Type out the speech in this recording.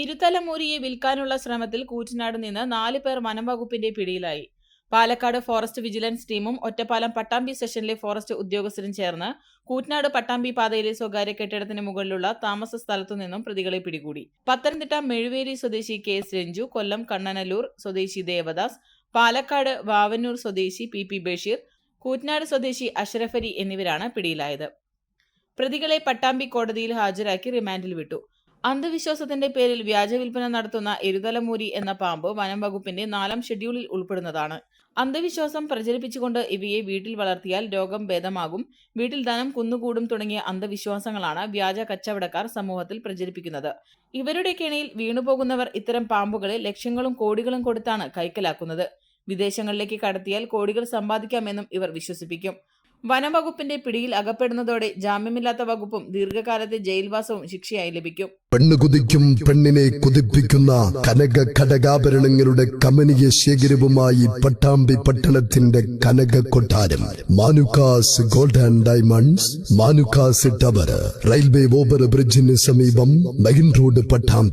ഇരുതലമൂരിയെ വിൽക്കാനുള്ള ശ്രമത്തിൽ കൂറ്റനാട് നിന്ന് നാല് പേർ വനം വകുപ്പിന്റെ പിടിയിലായി. പാലക്കാട് ഫോറസ്റ്റ് വിജിലൻസ് ടീമും ഒറ്റപ്പാലം പട്ടാമ്പി സെഷനിലെ ഫോറസ്റ്റ് ഉദ്യോഗസ്ഥരും ചേർന്ന് കൂറ്റനാട് പട്ടാമ്പി പാതയിലെ സ്വകാര്യ കെട്ടിടത്തിന് മുകളിലുള്ള താമസ സ്ഥലത്തു നിന്നും പ്രതികളെ പിടികൂടി. പത്തനംതിട്ട മെഴുവേരി സ്വദേശി കെ രഞ്ജു കൊല്ലം കണ്ണനല്ലൂർ സ്വദേശി ദേവദാസ് പാലക്കാട് വാവന്നൂർ സ്വദേശി പി പി ബഷീർ കൂറ്റനാട് സ്വദേശി അഷ്റഫരി എന്നിവരാണ് പിടിയിലായത്. പ്രതികളെ പട്ടാമ്പി കോടതിയിൽ ഹാജരാക്കി റിമാൻഡിൽ വിട്ടു. അന്ധവിശ്വാസത്തിന്റെ പേരിൽ വ്യാജ വിൽപ്പന നടത്തുന്ന എരുതലമൂരി എന്ന പാമ്പ് വനം വകുപ്പിന്റെ നാലാം ഷെഡ്യൂളിൽ ഉൾപ്പെടുന്നതാണ്. അന്ധവിശ്വാസം പ്രചരിപ്പിച്ചുകൊണ്ട് ഇവയെ വീട്ടിൽ വളർത്തിയാൽ രോഗം ഭേദമാകും. വീട്ടിൽ ധനം കുന്നുകൂടും തുടങ്ങിയ അന്ധവിശ്വാസങ്ങളാണ് വ്യാജ കച്ചവടക്കാർ സമൂഹത്തിൽ പ്രചരിപ്പിക്കുന്നത്. ഇവരുടെ കെണിയിൽ വീണുപോകുന്നവർ ഇത്തരം പാമ്പുകളെ ലക്ഷങ്ങളും കോടികളും കൊടുത്താണ് കൈക്കലാക്കുന്നത്. വിദേശങ്ങളിലേക്ക് കടത്തിയാൽ കോടികൾ സമ്പാദിക്കാമെന്നും ഇവർ വിശ്വസിപ്പിക്കും. വനംവകുപ്പിന്റെ പിടിയിൽ അകപ്പെടുന്നതോടെ ജാമ്യമില്ലാത്ത വകുപ്പും ദീർഘകാലത്തെ ജയിൽവാസവും ശിക്ഷയായി ലഭിക്കും. പെണ്ണ് കുതിക്കും പെണ്ണിനെ കുതിപ്പിക്കുന്ന കനക ഘടകാഭരണങ്ങളുടെ കമനീയ ശേഖരവുമായി പട്ടാമ്പി പട്ടണത്തിന്റെ കനക കൊട്ടാരം. Manukkas gold and diamonds Manukkas tower railway over ബ്രിഡ്ജിന് സമീപം മെയിൻ റോഡ് പട്ടാമ്പി.